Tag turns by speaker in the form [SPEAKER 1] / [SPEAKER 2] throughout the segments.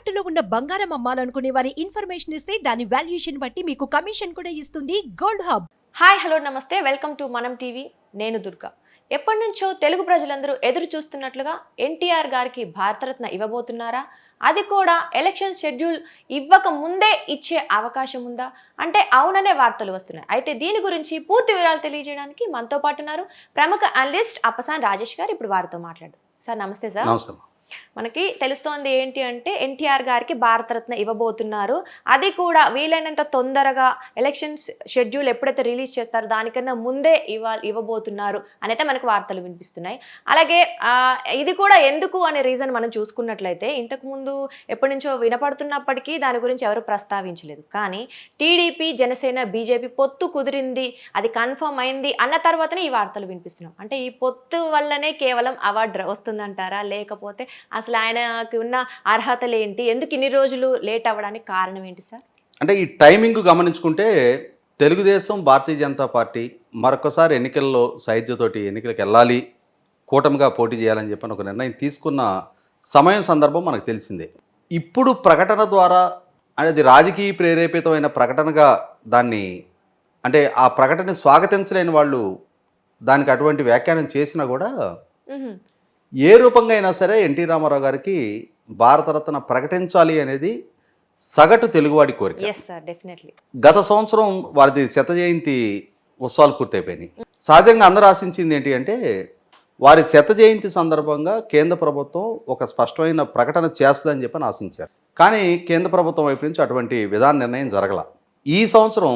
[SPEAKER 1] తాకట్టులో ఉన్న బంగారం అమ్మాలనుకునే వారి ఇన్ఫర్మేషన్ ఇస్తే దాని వాల్యుయేషన్ బట్టి మీకు కమిషన్ కూడా ఇస్తుంది గోల్డ్ హబ్.
[SPEAKER 2] హాయ్ హలో నమస్తే. Welcome to Manam TV. నేను దుర్గా. ఎప్పటి నుంచో తెలుగు ప్రజలందరూ ఎదురు చూస్తున్నట్లుగా ఎన్టీఆర్ గారికి భారతరత్న ఇవ్వబోతున్నారా? అది కూడా ఎలక్షన్ షెడ్యూల్ ఇవ్వక ముందే ఇచ్చే అవకాశం ఉందా? అంటే అవుననే వార్తలు వస్తున్నాయి. అయితే దీని గురించి పూర్తి వివరాలు తెలియజేయడానికి మనతో పాటు ఉన్నారు ప్రముఖ అనలిస్ట్ అప్పసాన్ రాజేష్ గారు. ఇప్పుడు వారితో మాట్లాడదాం. సార్ నమస్తే సార్.
[SPEAKER 3] నమస్తే.
[SPEAKER 2] మనకి తెలుస్తోంది ఏంటి అంటే ఎన్టీఆర్ గారికి భారతరత్న ఇవ్వబోతున్నారు. అది కూడా వీలైనంత తొందరగా ఎలక్షన్స్ షెడ్యూల్ ఎప్పుడైతే రిలీజ్ చేస్తారో దానికన్నా ముందే ఇవ్వ ఇవ్వబోతున్నారు అనైతే మనకు వార్తలు వినిపిస్తున్నాయి. అలాగే ఇది కూడా ఎందుకు అనే రీజన్ మనం చూసుకున్నట్లయితే ఇంతకుముందు ఎప్పటి నుంచో వినపడుతున్నప్పటికీ దాని గురించి ఎవరు ప్రస్తావించలేదు. కానీ టీడీపీ జనసేన బీజేపీ పొత్తు కుదిరింది అది కన్ఫర్మ్ అయింది అన్న తర్వాతనే ఈ వార్తలు వినిపిస్తున్నాం అంటే ఈ పొత్తు వల్లనే కేవలం అవార్డు వస్తుందంటారా? లేకపోతే అసలు ఆయనకి ఉన్న అర్హతలు ఏంటి? ఎందుకు ఇన్ని రోజులు లేట్ అవ్వడానికి కారణం ఏంటి సార్?
[SPEAKER 3] అంటే ఈ టైమింగ్ గమనించుకుంటే తెలుగుదేశం భారతీయ జనతా పార్టీ మరొకసారి ఎన్నికల్లో సైజ్యతోటి ఎన్నికలకు వెళ్ళాలి కూటమిగా పోటీ చేయాలని చెప్పని ఒక నిర్ణయం తీసుకున్న సమయం సందర్భం మనకు తెలిసిందే. ఇప్పుడు ప్రకటన ద్వారా అనేది రాజకీయ ప్రేరేపితమైన ప్రకటనగా దాన్ని అంటే ఆ ప్రకటన స్వాగతించలేని వాళ్ళు దానికి అటువంటి వ్యాఖ్యానం చేసినా కూడా. ఏ రూపంగా అయినా సరే ఎన్టీ రామారావు గారికి భారతరత్న ప్రకటించాలి అనేది సగటు తెలుగువాడి కోరిక. గత సంవత్సరం వారిది శత జయంతి ఉత్సవాలు పూర్తయిపోయినాయి. సహజంగా అందరూ ఆశించింది ఏంటి అంటే వారి శత జయంతి సందర్భంగా కేంద్ర ప్రభుత్వం ఒక స్పష్టమైన ప్రకటన చేస్తుందని చెప్పని ఆశించారు. కానీ కేంద్ర ప్రభుత్వం వైపు నుంచి అటువంటి విధాన నిర్ణయం జరగల. ఈ సంవత్సరం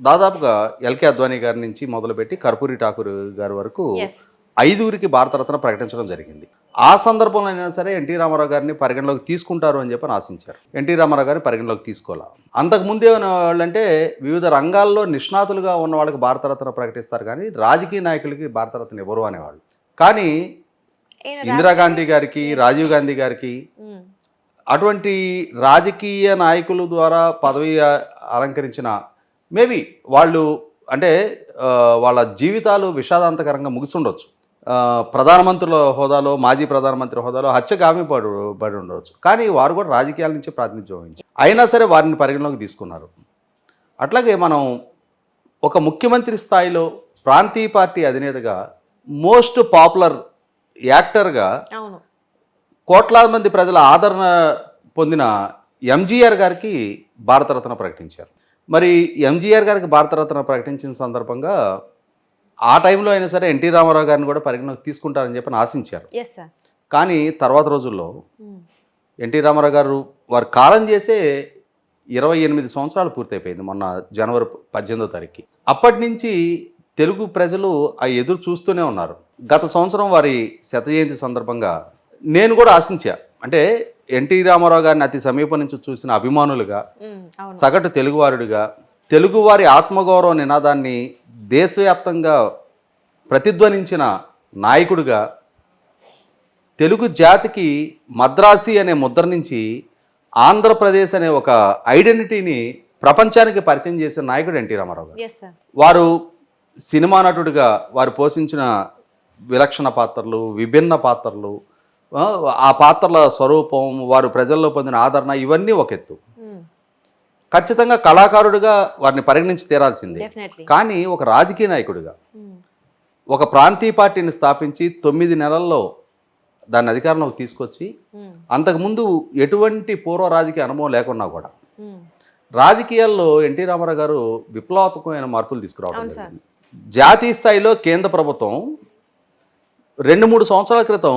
[SPEAKER 3] దాదాపుగా ఎల్కే అద్వానీ గారి నుంచి మొదలుపెట్టి కర్పూరి ఠాకూర్ గారి వరకు ఐదుగురికి భారతరత్న ప్రకటించడం జరిగింది. ఆ సందర్భంలో అయినా సరే ఎన్టీ రామారావు గారిని పరిగణలోకి తీసుకుంటారు అని చెప్పని ఆశించారు. ఎన్టీ రామారావు గారిని పరిగణలోకి తీసుకోవాలా? అంతకు ముందే ఉన్న వాళ్ళంటే వివిధ రంగాల్లో నిష్ణాతులుగా ఉన్న వాళ్ళకి భారతరత్న ప్రకటిస్తారు కానీ రాజకీయ నాయకులకి భారతరత్న ఇవ్వరు అనేవాళ్ళు. కానీ ఇందిరాగాంధీ గారికి రాజీవ్ గాంధీ గారికి. అటువంటి రాజకీయ నాయకుల ద్వారా పదవి అలంకరించిన మేబీ వాళ్ళు అంటే వాళ్ళ జీవితాలు విషాదాంతకరంగా ముగిసుండొచ్చు ఆ, ప్రధానమంత్రుల హోదాలో మాజీ ప్రధానమంత్రి హోదాలో హత్యగామి పడు పడి ఉండవచ్చు. కానీ వారు కూడా రాజకీయాల నుంచి ప్రాతినిధ్యం వహించారు. అయినా సరే వారిని పరిగణలోకి తీసుకున్నారు. అట్లాగే మనం ఒక ముఖ్యమంత్రి స్థాయిలో ప్రాంతీయ పార్టీ అధినేతగా మోస్ట్ పాపులర్ యాక్టర్గా కోట్లాది మంది ప్రజల ఆదరణ పొందిన ఎంజీఆర్ గారికి భారతరత్న ప్రకటించారు. మరి ఎంజీఆర్ గారికి భారతరత్న ప్రకటించిన సందర్భంగా ఆ టైంలో అయినా సరే ఎన్టీ రామారావు గారిని కూడా పరిగణలోకి తీసుకుంటారని చెప్పి ఆశించారు. కానీ తర్వాత రోజుల్లో
[SPEAKER 2] మ్.
[SPEAKER 3] ఎన్టీ రామారావు గారు వారు కాలం చేసే ఇరవై ఎనిమిది సంవత్సరాలు పూర్తయిపోయింది మొన్న జనవరి పద్దెనిమిదో తారీఖుకి. అప్పటి నుంచి తెలుగు ప్రజలు ఆ ఎదురు చూస్తూనే ఉన్నారు. గత సంవత్సరం వారి శత జయంతి సందర్భంగా నేను కూడా ఆశించా. అంటే ఎన్టీ రామారావు గారిని అతి సమీపం నుంచి చూసిన అభిమానులుగా.
[SPEAKER 2] అవును.
[SPEAKER 3] సగటు తెలుగువారుడిగా తెలుగువారి ఆత్మగౌరవ నినాదాన్ని దేశవ్యాప్తంగా ప్రతిధ్వనించిన నాయకుడిగా తెలుగు జాతికి మద్రాసి అనే ముద్ర నుంచి ఆంధ్రప్రదేశ్ అనే ఒక ఐడెంటిటీని ప్రపంచానికి పరిచయం చేసిన నాయకుడు ఎన్టీ రామారావు గారు వారు సినిమా నటుడిగా వారు పోషించిన విలక్షణ పాత్రలు విభిన్న పాత్రలు ఆ, పాత్రల స్వరూపం వారు ప్రజల్లో పొందిన ఆదరణ ఇవన్నీ ఒక ఎత్తు. ఖచ్చితంగా కళాకారుడిగా వారిని పరిగణించి తీరాల్సిందే కానీ ఒక రాజకీయ నాయకుడిగా
[SPEAKER 2] మ్.
[SPEAKER 3] ఒక ప్రాంతీయ పార్టీని స్థాపించి తొమ్మిది నెలల్లో దాన్ని అధికారంలోకి తీసుకొచ్చి
[SPEAKER 2] మ్.
[SPEAKER 3] అంతకుముందు ఎటువంటి పూర్వ రాజకీయ అనుభవం లేకున్నా కూడా
[SPEAKER 2] మ్.
[SPEAKER 3] రాజకీయాల్లో ఎన్టీ రామారావు గారు విప్లవాత్మకమైన మార్పులు తీసుకురావడం. జాతీయ స్థాయిలో కేంద్ర ప్రభుత్వం రెండు మూడు సంవత్సరాల క్రితం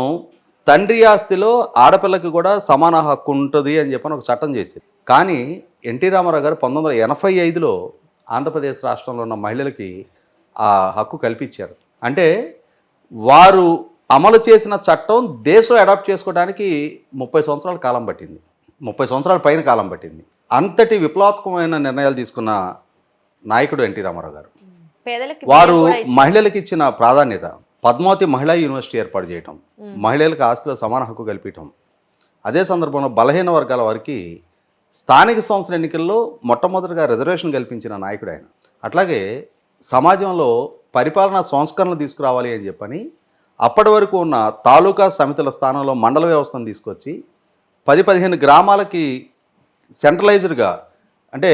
[SPEAKER 3] తండ్రి ఆస్తిలో ఆడపిల్లకి కూడా సమాన హక్కు ఉంటుంది అని చెప్పని ఒక చట్టం చేసింది కానీ ఎన్టీ రామారావు గారు పంతొమ్మిది వందల ఎనభై ఐదులో ఆంధ్రప్రదేశ్ రాష్ట్రంలో ఉన్న మహిళలకి ఆ హక్కు కల్పించారు. అంటే వారు అమలు చేసిన చట్టం దేశం అడాప్ట్ చేసుకోవడానికి ముప్పై సంవత్సరాల కాలం పట్టింది. ముప్పై సంవత్సరాల పైన కాలం పట్టింది. అంతటి విప్లవాత్మకమైన నిర్ణయాలు తీసుకున్న నాయకుడు ఎన్టీ రామారావు గారు. వారు మహిళలకు ఇచ్చిన ప్రాధాన్యత పద్మావతి మహిళా యూనివర్సిటీ ఏర్పాటు చేయటం. మహిళలకు ఆస్తిలో సమాన హక్కు కల్పించడం అదే సందర్భంలో బలహీన వర్గాల వారికి స్థానిక సంస్థల ఎన్నికల్లో మొట్టమొదటిగా రిజర్వేషన్ కల్పించిన నాయకుడు ఆయన. అట్లాగే సమాజంలో పరిపాలనా సంస్కరణలు తీసుకురావాలి అని చెప్పని అప్పటి వరకు ఉన్న తాలూకా సమితుల స్థానంలో మండల వ్యవస్థను తీసుకొచ్చి పది పదిహేను గ్రామాలకి సెంట్రలైజ్డ్గా అంటే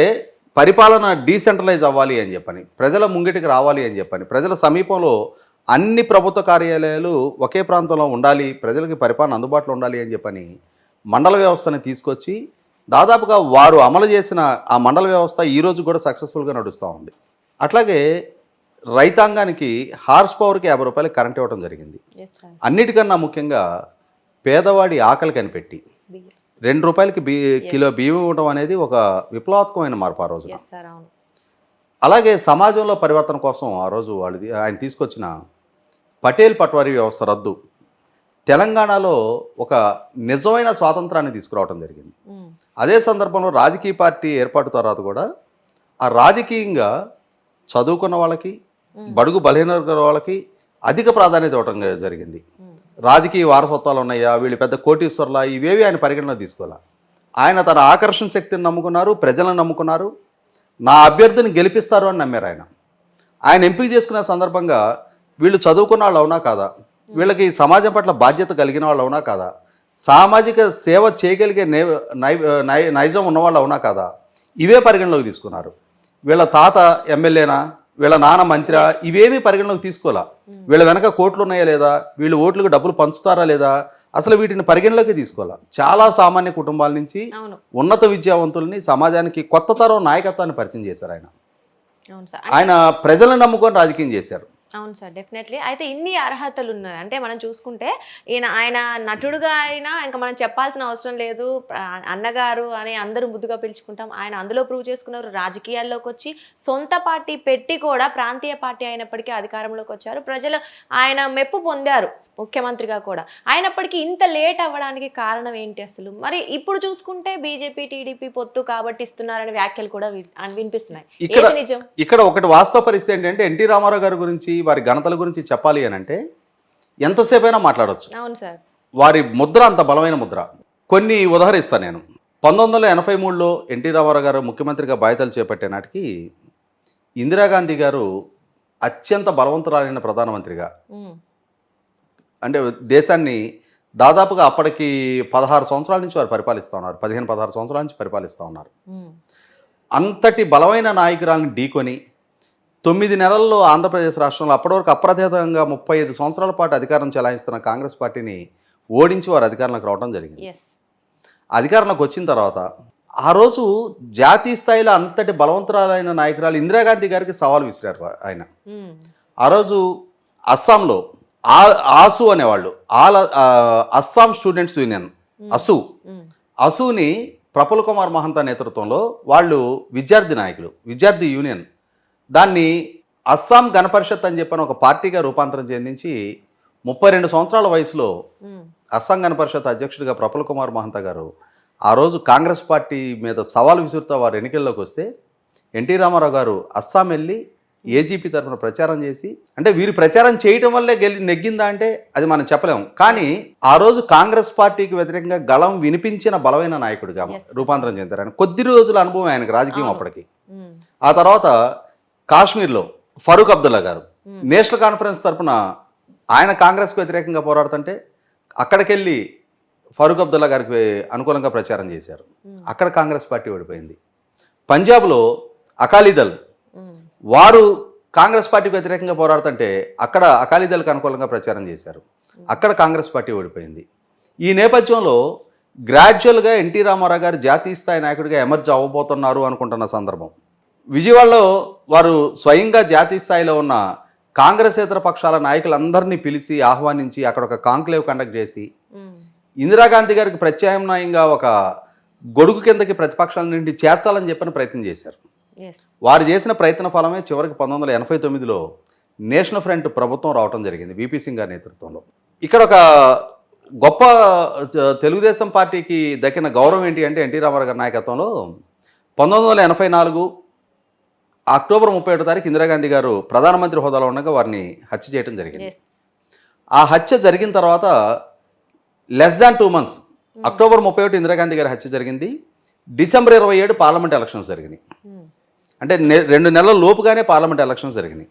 [SPEAKER 3] పరిపాలన డీసెంట్రలైజ్ అవ్వాలి అని చెప్పని ప్రజల ముంగిటికి రావాలి అని చెప్పని ప్రజల సమీపంలో అన్ని ప్రభుత్వ కార్యాలయాలు ఒకే ప్రాంతంలో ఉండాలి ప్రజలకి పరిపాలన అందుబాటులో ఉండాలి అని చెప్పని మండల వ్యవస్థని తీసుకొచ్చి దాదాపుగా వారు అమలు చేసిన ఆ మండల వ్యవస్థ ఈ రోజు కూడా సక్సెస్ఫుల్గా నడుస్తూ ఉంది. అట్లాగే రైతాంగానికి హార్స్ పవర్కి యాభై రూపాయలు కరెంట్ ఇవ్వడం జరిగింది. అన్నిటికన్నా ముఖ్యంగా పేదవాడి ఆకలి కనిపెట్టి రెండు రూపాయలకి బీ కిలో బియ్యం ఇవ్వడం అనేది ఒక విప్లవాత్మకమైన మార్పు ఆ రోజు
[SPEAKER 2] ఎస్ సార్ అవును.
[SPEAKER 3] అలాగే సమాజంలో పరివర్తన కోసం ఆ రోజు వాళ్ళు ఆయన తీసుకొచ్చిన పటేల్ పట్వారీ వ్యవస్థ రద్దు తెలంగాణలో ఒక నిజమైన స్వాతంత్రాన్ని తీసుకురావడం జరిగింది. అదే సందర్భంలో రాజకీయ పార్టీ ఏర్పాటు తర్వాత కూడా ఆ రాజకీయంగా చదువుకున్న వాళ్ళకి బడుగు బలహీన వర్గాల వాళ్ళకి అధిక ప్రాధాన్యత ఇవ్వటం జరిగింది. రాజకీయ వారసత్వాలు ఉన్నాయా? వీళ్ళు పెద్ద కోటీశ్వర్లా? ఇవేవి ఆయన పరిగణన తీసుకోవాలా? ఆయన తన ఆకర్షణ శక్తిని నమ్ముకున్నారు ప్రజలను నమ్ముకున్నారు. నా అభ్యర్థిని గెలిపిస్తారు అని నమ్మారు ఆయన. ఆయన ఎంపిక చేసుకునే సందర్భంగా వీళ్ళు చదువుకున్న వాళ్ళు అవునా కాదా? వీళ్ళకి సమాజం పట్ల బాధ్యత కలిగిన వాళ్ళు అవునా కాదా? సామాజిక సేవ చేయగలిగే నే నైజం ఉన్నవాళ్ళు అవునా కాదా? ఇవే పరిగణలోకి తీసుకున్నారు. వీళ్ళ తాత ఎమ్మెల్యేనా? వీళ్ళ నాన్న మంత్రా ఇవేమీ పరిగణలోకి తీసుకోవాలా వీళ్ళ వెనక కోట్లు ఉన్నాయా లేదా? వీళ్ళు ఓట్లకు డబ్బులు పంచుతారా లేదా? అసలు వీటిని పరిగణలోకి తీసుకోవాలా చాలా సామాన్య కుటుంబాల నుంచి ఉన్నత విద్యావంతుల్ని సమాజానికి కొత్త తరం నాయకత్వాన్ని పరిచయం చేశారు ఆయన. ఆయన ప్రజలను నమ్ముకొని రాజకీయం చేశారు.
[SPEAKER 2] అవును సార్ డెఫినెట్లీ. అయితే ఇన్ని అర్హతలు ఉన్నాయి అంటే మనం చూసుకుంటే ఈయన ఆయన నటుడుగా అయినా ఇంకా మనం చెప్పాల్సిన అవసరం లేదు. అన్నగారు అని అందరూ ముద్దుగా పిలుచుకుంటాం. ఆయన అందులో ప్రూవ్ చేసుకున్నారు. రాజకీయాల్లోకి వచ్చి సొంత పార్టీ పెట్టి కూడా ప్రాంతీయ పార్టీ అయినప్పటికీ అధికారంలోకి వచ్చారు. ప్రజలు ఆయన మెప్పు పొందారు. ముఖ్యమంత్రిగా కూడా. అయినప్పటికీ ఇంత లేట్ అవ్వడానికి కారణం ఏంటి అసలు? మరి ఇప్పుడు చూసుకుంటే బీజేపీ టీడీపీ పొత్తు కాబట్టి ఇస్తున్నారనే వ్యాఖ్యలు కూడా వినిపిస్తున్నాయి.
[SPEAKER 3] ఇక్కడ
[SPEAKER 2] నిజం?
[SPEAKER 3] ఇక్కడ ఒకటి వాస్తవ పరిస్థితి ఏంటంటే ఎన్టీ రామారావు గారి గురించి వారి ఘనతల గురించి చెప్పాలి అని అంటే ఎంతసేపైనా మాట్లాడవచ్చు
[SPEAKER 2] అవును సార్.
[SPEAKER 3] వారి ముద్ర అంత బలమైన ముద్ర. కొన్ని ఉదాహరిస్తాను నేను. పంతొమ్మిది వందల ఎనభై మూడులో ఎన్టీ రామారావు గారు ముఖ్యమంత్రిగా బాధ్యతలు చేపట్టే నాటికి ఇందిరాగాంధీ గారు అత్యంత బలవంతురాలైన ప్రధానమంత్రిగా. అంటే దేశాన్ని దాదాపుగా అప్పటికి పదహారు సంవత్సరాల నుంచి వారు పరిపాలిస్తూ ఉన్నారు. పదిహేను పదహారు సంవత్సరాల నుంచి పరిపాలిస్తూ ఉన్నారు. అంతటి బలమైన నాయకురాలను ఢీకొని తొమ్మిది నెలల్లో ఆంధ్రప్రదేశ్ రాష్ట్రంలో అప్పటివరకు అప్రతిహతంగా ముప్పై ఐదు సంవత్సరాల పాటు అధికారం చెలాయిస్తున్న కాంగ్రెస్ పార్టీని ఓడించి వారు అధికారంలోకి రావడం జరిగింది. అధికారంలోకి వచ్చిన తర్వాత ఆ రోజు జాతీయ స్థాయిలో అంతటి బలవంతురాలైన నాయకురాలు ఇందిరాగాంధీ గారికి సవాల్ విసిరారు ఆయన. ఆ రోజు అస్సాంలో ఆ ఆసు అనేవాళ్ళు. All Assam students union. AASU. అసుని Prafulla Kumar Mahanta నేతృత్వంలో వాళ్ళు విద్యార్థి నాయకులు విద్యార్థి యూనియన్. దాన్ని అస్సాం గణపరిషత్ అని చెప్పిన ఒక పార్టీగా రూపాంతరం చెందించి ముప్పై రెండు సంవత్సరాల వయసులో. అస్సాం గణపరిషత్ అధ్యక్షుడిగా ప్రఫుల్ కుమార్ మహంతా గారు ఆ రోజు కాంగ్రెస్ పార్టీ మీద సవాల్ విసురుతూ వారు ఎన్నికల్లోకి వస్తే ఎన్టీ రామారావు గారు అస్సాం వెళ్ళి ఏజీపీ తరఫున ప్రచారం చేసి అంటే వీరు ప్రచారం చేయటం వల్లే గెలి నెగ్గిందా అంటే అది మనం చెప్పలేము కానీ ఆ రోజు కాంగ్రెస్ పార్టీకి వ్యతిరేకంగా గళం వినిపించిన బలమైన నాయకుడిగా. రూపాంతరం చెందారు ఆయన కొద్ది రోజుల అనుభవం ఆయనకు రాజకీయం. అప్పటికి. ఆ తర్వాత కాశ్మీర్లో ఫరూక్ అబ్దుల్లా గారు. నేషనల్ కాన్ఫరెన్స్ తరపున ఆయన కాంగ్రెస్కి వ్యతిరేకంగా పోరాడుతుంటే అక్కడికెళ్ళి ఫరూక్ అబ్దుల్లా గారికి అనుకూలంగా ప్రచారం చేశారు. అక్కడ కాంగ్రెస్ పార్టీ ఓడిపోయింది పంజాబ్లో అకాలీదల్
[SPEAKER 2] ఉమ్.
[SPEAKER 3] వారు కాంగ్రెస్ పార్టీకి వ్యతిరేకంగా పోరాడుతుంటే అక్కడ అకాలీదళకు అనుకూలంగా ప్రచారం చేశారు. అక్కడ కాంగ్రెస్ పార్టీ ఓడిపోయింది. ఈ నేపథ్యంలో గ్రాడ్యువల్గా ఎన్టీ రామారావు గారు జాతీయ స్థాయి నాయకుడిగా ఎమర్జ్ అవ్వబోతున్నారు అనుకుంటున్న సందర్భం. విజయవాడలో వారు స్వయంగా జాతీయ స్థాయిలో ఉన్న కాంగ్రెసేతర పక్షాల నాయకులందరినీ పిలిచి ఆహ్వానించి అక్కడ ఒక కాంక్లేవ్ కండక్ట్ చేసి. ఇందిరాగాంధీ గారికి ప్రత్యామ్నాయంగా ఒక గొడుగు కిందకి ప్రతిపక్షాల నుండి చేర్చాలని చెప్పిన ప్రయత్నం చేశారు. వారు చేసిన ప్రయత్న ఫలమే చివరికి పంతొమ్మిది వందల ఎనభై తొమ్మిదిలో నేషనల్ ఫ్రంట్ ప్రభుత్వం రావటం జరిగింది విపి సింగ్ గారి నేతృత్వంలో. ఇక్కడ ఒక గొప్ప తెలుగుదేశం పార్టీకి దక్కిన గౌరవం ఏంటి అంటే ఎన్టీ రామారావు గారి నాయకత్వంలో పంతొమ్మిది వందల ఎనభై నాలుగు అక్టోబర్ ముప్పై ఒకటో తారీఖు ఇందిరాగాంధీ గారు ప్రధానమంత్రి హోదాలో ఉండగా వారిని హత్య చేయడం జరిగింది. ఆ హత్య జరిగిన తర్వాత less than two months October ముప్పై ఒకటి ఇందిరాగాంధీ గారి హత్య జరిగింది. డిసెంబర్ ఇరవై ఏడు పార్లమెంట్ ఎలక్షన్స్ జరిగినాయి.
[SPEAKER 2] ఉమ్.
[SPEAKER 3] అంటే రెండు నెలల లోపుగానే పార్లమెంట్ ఎలక్షన్స్ జరిగినాయి.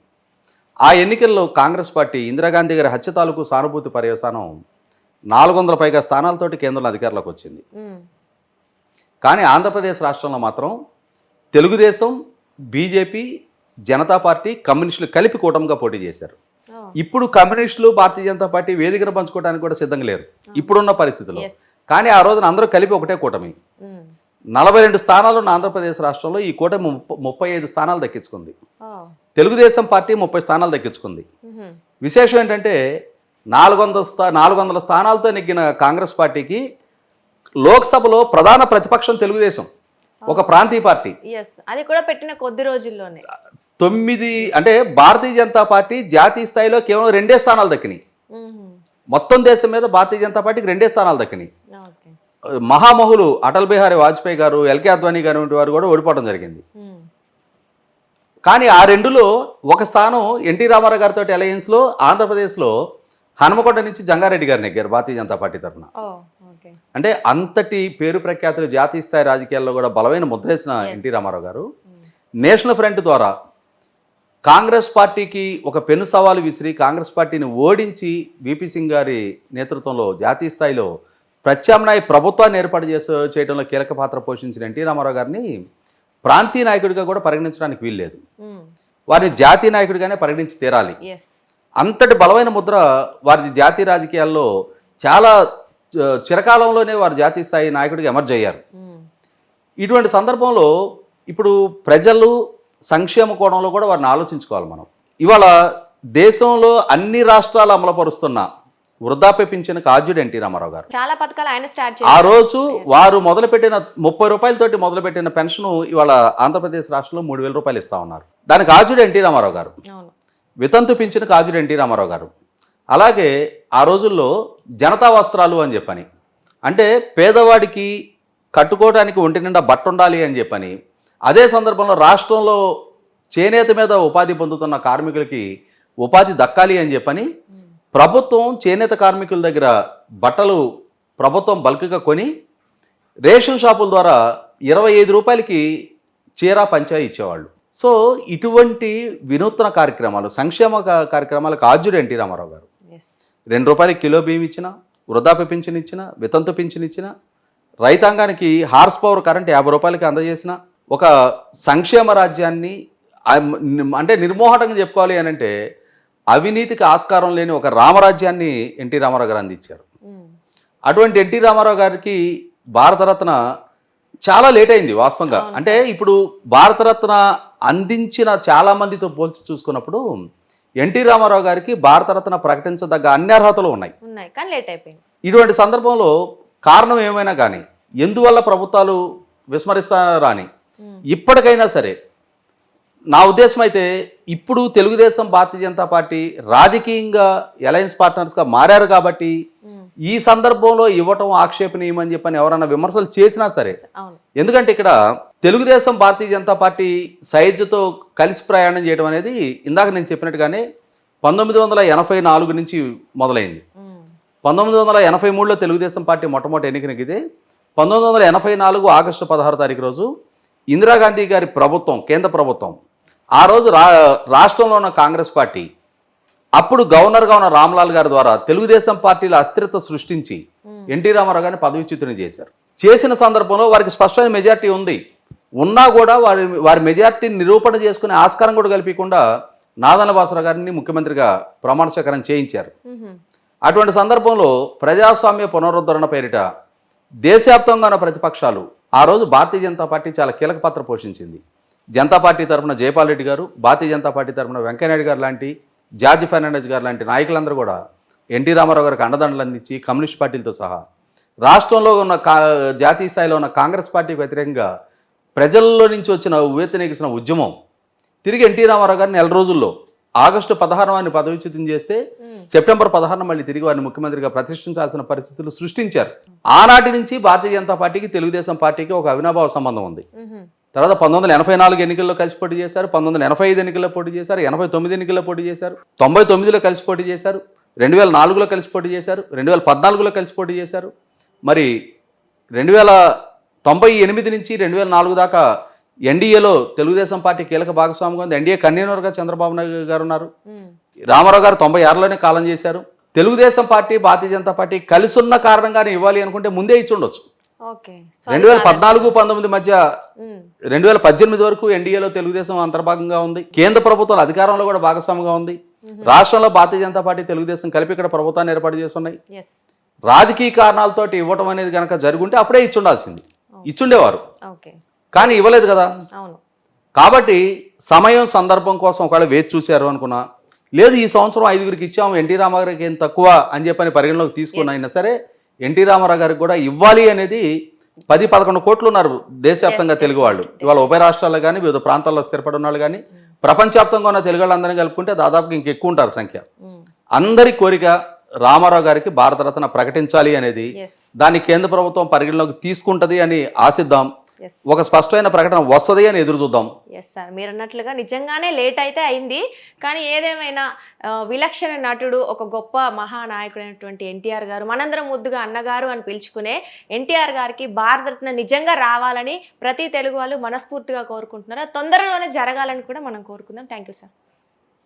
[SPEAKER 3] ఆ ఎన్నికల్లో కాంగ్రెస్ పార్టీ ఇందిరాగాంధీ గారి హత్య తాలూకు సానుభూతి పర్యవసానం నాలుగు వందల పైగా స్థానాలతోటి కేంద్రంలో అధికారంలోకి వచ్చింది. కానీ ఆంధ్రప్రదేశ్ రాష్ట్రంలో మాత్రం తెలుగుదేశం బీజేపీ జనతా పార్టీ కమ్యూనిస్టులు కలిపి కూటమిగా పోటీ చేశారు. ఇప్పుడు కమ్యూనిస్టులు భారతీయ జనతా పార్టీ వేదికను పంచుకోవడానికి కూడా సిద్ధంగా లేరు. ఇప్పుడున్న పరిస్థితుల్లో. కానీ ఆ రోజున అందరూ కలిపి ఒకటే కూటమి. నలభై రెండు స్థానాలు ఉన్న ఆంధ్రప్రదేశ్ రాష్ట్రంలో ఈ కూటమి ముప్ప- ఐదు స్థానాలు దక్కించుకుంది. తెలుగుదేశం పార్టీ ముప్పై స్థానాలు దక్కించుకుంది. విశేషం ఏంటంటే నాలుగు వందల స్థా నాలుగు వందల స్థానాలతో నెగ్గిన కాంగ్రెస్ పార్టీకి లోక్సభలో ప్రధాన ప్రతిపక్షం తెలుగుదేశం ఒక ప్రాంతీయ పార్టీ.
[SPEAKER 2] Yes. అది కూడా పెట్టిన కొద్ది రోజుల్లోనే.
[SPEAKER 3] తొమ్మిది అంటే భారతీయ జనతా పార్టీ జాతీయ స్థాయిలో కేవలం రెండే స్థానాలు దక్కినాయి. మొత్తం దేశం మీద భారతీయ జనతా పార్టీకి రెండే స్థానాలు దక్కినాయి. మహామహులు అటల్ బిహారీ వాజ్పేయి గారు ఎల్కే అద్వానీ గారు వారు కూడా ఓడిపోవడం జరిగింది. కానీ ఆ రెండులో ఒక స్థానం ఎన్టీ రామారావు గారితో అలయన్స్లో ఆంధ్రప్రదేశ్లో హనుమకొండ నుంచి జంగారెడ్డి గారు నెగ్గారు భారతీయ జనతా పార్టీ తరఫున. అంటే అంతటి పేరు ప్రఖ్యాతులు జాతీయ స్థాయి రాజకీయాల్లో కూడా బలమైన ముద్రేసిన. ఎన్టీ రామారావు గారు నేషనల్ ఫ్రంట్ ద్వారా కాంగ్రెస్ పార్టీకి ఒక పెను సవాలు విసిరి కాంగ్రెస్ పార్టీని ఓడించి విపి సింగ్ గారి నేతృత్వంలో జాతీయ స్థాయిలో ప్రత్యామ్నాయ ప్రభుత్వాన్ని ఏర్పాటు చేసే చేయడంలో కీలక పాత్ర పోషించిన ఎన్టీ రామారావు గారిని ప్రాంతీయ నాయకుడిగా కూడా పరిగణించడానికి వీల్లేదు
[SPEAKER 2] ఉమ్,
[SPEAKER 3] వారిని జాతీయ నాయకుడిగానే పరిగణించి తీరాలి. అంతటి బలమైన ముద్ర వారి జాతీయ రాజకీయాల్లో చాలా చిరకాలంలోనే వారు జాతీయ స్థాయి నాయకుడిగా ఎమర్జ్ అయ్యారు.
[SPEAKER 2] ఉమ్,
[SPEAKER 3] ఇటువంటి సందర్భంలో ఇప్పుడు ప్రజలు సంక్షేమ కోణంలో కూడా వారిని ఆలోచించుకోవాలి మనం. ఇవాళ దేశంలో అన్ని రాష్ట్రాలు అమలుపరుస్తున్న వృద్ధాప్య పింఛన్ ఆద్యుడు ఎన్టీ రామారావు గారు.
[SPEAKER 2] చాలా పథకాలు ఆయన స్టార్ట్
[SPEAKER 3] ఆ రోజు వారు మొదలుపెట్టిన ముప్పై రూపాయలతోటి మొదలుపెట్టిన పెన్షన్ ఇవాళ ఆంధ్రప్రదేశ్ రాష్ట్రంలో మూడు వేల రూపాయలు ఇస్తా ఉన్నారు. దానికి ఆద్యుడు ఎన్టీ రామారావు గారు. వితంతు పింఛన్ కాజుడు ఎన్టీ రామారావు గారు. అలాగే ఆ రోజుల్లో జనతా వస్త్రాలు అని చెప్పని అంటే పేదవాడికి కట్టుకోవడానికి ఒంటి నిండా బట్ట ఉండాలి అని చెప్పని అదే సందర్భంలో రాష్ట్రంలో చేనేత మీద ఉపాధి పొందుతున్న కార్మికులకి ఉపాధి దక్కాలి అని చెప్పని ప్రభుత్వం చేనేత కార్మికుల దగ్గర బట్టలు ప్రభుత్వం బల్క్గా కొని రేషన్ షాపుల ద్వారా ఇరవై ఐదు రూపాయలకి చీర పంచా ఇచ్చేవాళ్ళు సో ఇటువంటి వినూత్న కార్యక్రమాలు సంక్షేమ కార్యక్రమాలకు ఆద్యుడు ఎన్టీ రామారావు గారు. రెండు రూపాయలకి కిలో బియ్యం ఇచ్చిన వృద్ధాప్య పింఛన్ ఇచ్చిన వితంతు పింఛన్ ఇచ్చిన రైతాంగానికి హార్స్ పవర్ కరెంట్ యాభై రూపాయలకి అందజేసిన ఒక సంక్షేమ రాజ్యాన్ని అంటే నిర్మోహటంగా చెప్పుకోవాలి అని అంటే అవినీతికి ఆస్కారం లేని ఒక రామరాజ్యాన్ని ఎన్టీ రామారావు గారు అందించారు. అటువంటి ఎన్టీ రామారావు గారికి భారతరత్న చాలా లేట్ అయింది వాస్తవంగా. అంటే ఇప్పుడు భారతరత్న అందించిన చాలా మందితో పోల్చి చూసుకున్నప్పుడు ఎన్టీ రామారావు గారికి భారతరత్న ప్రకటించదగ్గ అన్ని అర్హతలు ఉన్నాయి.
[SPEAKER 2] ఉన్నాయి. కానీ లేట్ అయిపోయింది.
[SPEAKER 3] ఇటువంటి సందర్భంలో కారణం ఏమైనా కానీ ఎందువల్ల ప్రభుత్వాలు విస్మరిస్తారా అని ఇప్పటికైనా సరే నా ఉద్దేశం అయితే ఇప్పుడు తెలుగుదేశం భారతీయ జనతా పార్టీ రాజకీయంగా అలయన్స్ పార్ట్నర్స్గా మారారు కాబట్టి ఈ సందర్భంలో ఇవ్వటం ఆక్షేపణీయమని చెప్పని ఎవరైనా విమర్శలు చేసినా సరే ఎందుకంటే ఇక్కడ తెలుగుదేశం భారతీయ జనతా పార్టీ సైజుతో కలిసి ప్రయాణం చేయడం అనేది ఇందాక నేను చెప్పినట్టుగానే పంతొమ్మిది వందల ఎనభై నాలుగు నుంచి మొదలైంది. పంతొమ్మిది వందల ఎనభై మూడులో తెలుగుదేశం పార్టీ మొట్టమొదటి ఎన్నిక నెగ్గితే పంతొమ్మిది వందల ఎనభై నాలుగు ఆగస్టు పదహారు తారీఖు రోజు ఇందిరాగాంధీ గారి ప్రభుత్వం కేంద్ర ప్రభుత్వం ఆ రోజు రా రాష్ట్రంలో ఉన్న కాంగ్రెస్ పార్టీ అప్పుడు గవర్నర్గా ఉన్న రామ్లాల్ గారి ద్వారా తెలుగుదేశం పార్టీలో అస్థిరత సృష్టించి ఎన్టీ రామారావు గారిని పదవిచ్యుతుని చేశారు. చేసిన సందర్భంలో వారికి స్పష్టమైన మెజార్టీ ఉంది. ఉన్నా కూడా వారి వారి మెజార్టీని నిరూపణ చేసుకునే ఆస్కారం కూడా కల్పించకుండా నాదన బాసరావు గారిని ముఖ్యమంత్రిగా ప్రమాణ స్వీకారం చేయించారు. అటువంటి సందర్భంలో ప్రజాస్వామ్య పునరుద్ధరణ పేరిట దేశవ్యాప్తంగా ఉన్న ప్రతిపక్షాలు ఆ రోజు భారతీయ జనతా పార్టీ చాలా కీలక పాత్ర పోషించింది. జనతా పార్టీ తరఫున జయపాల్ రెడ్డి గారు భారతీయ జనతా పార్టీ తరఫున వెంకయ్యనాయుడు గారు లాంటి జార్జ్ ఫెర్నాండెస్ గారు లాంటి నాయకులందరూ కూడా ఎన్టీ రామారావు గారికి అండదండలు అందించి కమ్యూనిస్ట్ పార్టీలతో సహా రాష్ట్రంలో ఉన్న కా జాతీయ స్థాయిలో ఉన్న కాంగ్రెస్ పార్టీకి వ్యతిరేకంగా ప్రజల్లో నుంచి వచ్చిన ఉవ్వెత్తనెగిసిన ఉద్యమం తిరిగి ఎన్టీ రామారావు గారిని నెల రోజుల్లో ఆగస్టు పదహారు వారిని పదవిచ్యుతం చేస్తే సెప్టెంబర్ పదహారున మళ్ళీ తిరిగి వారిని ముఖ్యమంత్రిగా ప్రతిష్ఠించాల్సిన పరిస్థితులు సృష్టించారు. ఆనాటి నుంచి భారతీయ జనతా పార్టీకి తెలుగుదేశం పార్టీకి ఒక అవినాభావ సంబంధం ఉంది. తర్వాత పంతొమ్మిది వందల ఎనభై నాలుగు ఎన్నికల్లో కలిసి పోటీ చేశారు పంతొమ్మిది వందల ఎనభై ఐదు ఎన్నికల్లో పోటీ చేశారు ఎనభై తొమ్మిది ఎన్నికల్లో పోటీ చేశారు తొంభై తొమ్మిదిలో కలిసి పోటీ చేశారు రెండు వేల నాలుగులో కలిసి పోటీ చేశారు రెండు వేల పద్నాలుగులో కలిసి పోటీ చేశారు. మరి రెండు వేల తొంభై ఎనిమిది నుంచి రెండు వేల నాలుగు దాకా ఎన్డీఏలో తెలుగుదేశం పార్టీ కీలక భాగస్వామిగా ఉంది. ఎన్డీఏ కన్వీనర్గా చంద్రబాబు నాయుడు గారు ఉన్నారు. రామారావు గారు తొంభై ఆరులోనే కాలం చేశారు. తెలుగుదేశం పార్టీ భారతీయ జనతా పార్టీ కలిసి ఉన్న కారణంగానే ఇవ్వాలి అనుకుంటే ముందే ఇచ్చి ఉండొచ్చు. రెండు వేల పద్నాలుగు పంతొమ్మిది మధ్య రెండు వేల పద్దెనిమిది వరకు ఎన్డీఏలో తెలుగుదేశం అంతర్భాగంగా ఉంది. కేంద్ర ప్రభుత్వం అధికారంలో కూడా భాగస్వామిగా ఉంది. రాష్ట్రంలో భారతీయ జనతా పార్టీ తెలుగుదేశం కలిపి ఇక్కడ ప్రభుత్వాన్ని ఏర్పాటు చేస్తున్నాయి. రాజకీయ కారణాలతోటి ఇవ్వటం అనేది కనుక జరుగుంటే అప్పుడే ఇచ్చుండాల్సింది. ఇచ్చుండేవారు. కానీ ఇవ్వలేదు కదా. కాబట్టి సమయం సందర్భం కోసం ఒకవేళ వేచి చూశారు అనుకున్నా లేదు ఈ సంవత్సరం ఐదుగురికి ఇచ్చాము ఎన్టీ రామారావు గారికి ఏం తక్కువ అని చెప్పని పరిగణలోకి తీసుకున్న అయినా సరే ఎన్టీ రామారావు గారికి కూడా ఇవ్వాలి అనేది పది పదకొండు కోట్లు ఉన్నారు దేశవ్యాప్తంగా తెలుగు వాళ్ళు. ఇవాళ ఉభయ రాష్ట్రాల్లో కానీ వివిధ ప్రాంతాల్లో స్థిరపడి ఉన్న వాళ్ళు కానీ ప్రపంచవ్యాప్తంగా ఉన్న తెలుగు వాళ్ళందరినీ కలుపుకుంటే దాదాపుగా ఇంకెక్కువ ఉంటారు సంఖ్య.
[SPEAKER 2] ఉమ్,
[SPEAKER 3] అందరి కోరిక రామారావు గారికి భారతరత్న ప్రకటించాలి అనేది దాన్ని కేంద్ర ప్రభుత్వం పరిగణలోకి తీసుకుంటది అని ఆశిద్దాం. ఒక స్పష్టమైన ప్రకటన వస్తది అని ఎదురు చూద్దాం.
[SPEAKER 2] ఎస్ సార్ మీరు అన్నట్లుగా నిజంగానే లేట్ అయితే అయింది. కానీ ఏదేమైనా విలక్షణ నటుడు ఒక గొప్ప మహానాయకుడైనటువంటి ఎన్టీఆర్ గారు మనందరం ముద్దుగా అన్నగారు అని పిలుచుకునే ఎన్టీఆర్ గారికి భారతరత్న నిజంగా రావాలని ప్రతి తెలుగు వాళ్ళు మనస్ఫూర్తిగా కోరుకుంటున్నారు? తొందరలోనే జరగాలని కూడా మనం కోరుకుందాం. Thank you sir